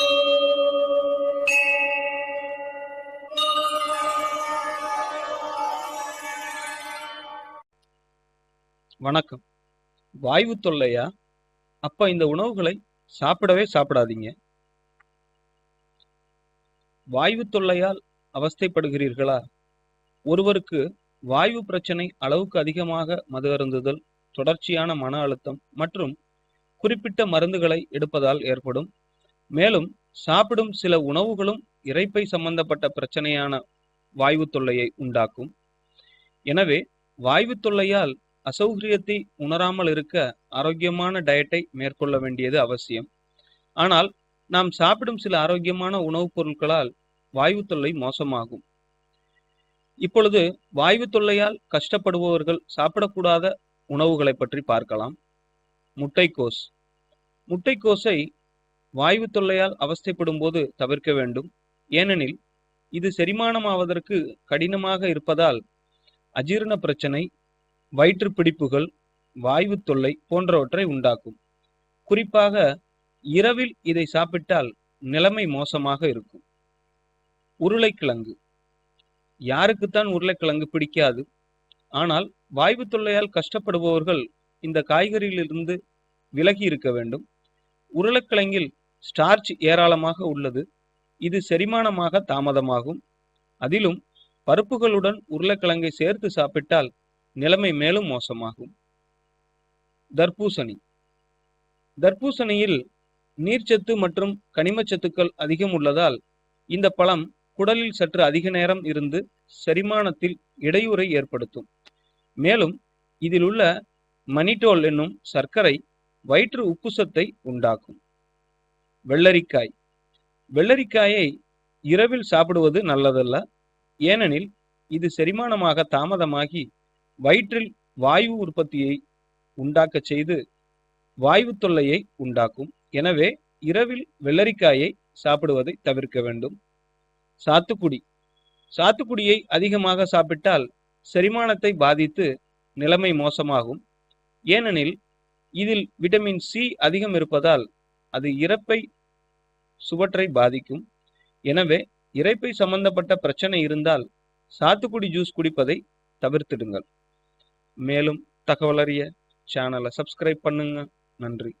வணக்கம். வாய்வு தொல்லையா? அப்ப இந்த உணவுகளை சாப்பிடவே சாப்பிடாதீங்க. வாய்வு தொல்லையால் அவஸ்தைப்படுகிறீர்களா? ஒருவருக்கு வாய்வு பிரச்சனை அளவுக்கு அதிகமாக மது அருந்துதல் தொடர்ச்சியான மன அழுத்தம் மற்றும் குறிப்பிட்ட மருந்துகளை எடுப்பதால் ஏற்படும் மேலும் சாப்பிடும் சில உணவுகளும் இறைப்பை சம்பந்தப்பட்ட பிரச்சனையான வாய்வு தொல்லையை உண்டாக்கும். எனவே வாய்வு தொல்லையால் அசௌகரியத்தை உணராமல் இருக்க ஆரோக்கியமான டயட்டை மேற்கொள்ள வேண்டியது அவசியம். ஆனால் நாம் சாப்பிடும் சில ஆரோக்கியமான உணவுப் பொருட்களால் வாய்வு தொல்லை மோசமாகும். இப்பொழுது வாய்வு தொல்லையால் கஷ்டப்படுபவர்கள் சாப்பிடக்கூடாத உணவுகளை பற்றி பார்க்கலாம். முட்டைக்கோஸ். முட்டைக்கோஸை வாய்வு தொல்லையால் அவஸ்தைப்படும் போது தவிர்க்க வேண்டும். ஏனெனில் இது செரிமானமாவதற்கு கடினமாக இருப்பதால் அஜீரண பிரச்சனை வயிற்று பிடிப்புகள் வாய்வு தொல்லை போன்றவற்றை உண்டாக்கும். குறிப்பாக இரவில் இதை சாப்பிட்டால் நிலைமை மோசமாக இருக்கும். உருளைக்கிழங்கு. யாருக்குத்தான் உருளைக்கிழங்கு பிடிக்காது. ஆனால் வாய்வு தொல்லையால் கஷ்டப்படுபவர்கள் இந்த காய்கறியிலிருந்து விலகி இருக்க வேண்டும். உருளைக்கிழங்கில் ஸ்டார்ச் ஏராளமாக உள்ளது. இது செரிமானமாக தாமதமாகும். அதிலும் பருப்புகளுடன் உருளைக்கிழங்கை சேர்த்து சாப்பிட்டால் நிலைமை மேலும் மோசமாகும். தர்பூசணி. தர்பூசணியில் நீர்ச்சத்து மற்றும் கனிமச்சத்துக்கள் அதிகம் உள்ளதால் இந்த பழம் குடலில் சற்று அதிக நேரம் இருந்து செரிமானத்தில் இடையூறை ஏற்படுத்தும். மேலும் இதில் உள்ள மனிட்டோல் என்னும் சர்க்கரை வயிற்று உப்புசத்தை உண்டாக்கும். வெள்ளரிக்காய். வெள்ளரிக்காயை இரவில் சாப்பிடுவது நல்லதல்ல. ஏனெனில் இது செரிமானமாக தாமதமாகி வயிற்றில் வாயு உற்பத்தியை உண்டாக்க செய்து வாயு தொல்லையை உண்டாக்கும். எனவே இரவில் வெள்ளரிக்காயை சாப்பிடுவதை தவிர்க்க வேண்டும். சாத்துக்குடி. சாத்துக்குடியை அதிகமாக சாப்பிட்டால் செரிமானத்தை பாதித்து நிலைமை மோசமாகும். ஏனெனில் இதில் விட்டமின் சி அதிகம் இருப்பதால் அது இறப்பை சுவற்றை பாதிக்கும். எனவே இறைப்பை சம்பந்தப்பட்ட பிரச்சனை இருந்தால் சாத்துக்குடி ஜூஸ் குடிப்பதை தவிர்த்திடுங்கள். மேலும் தகவலறிய சேனலை சப்ஸ்கிரைப் பண்ணுங்க. நன்றி.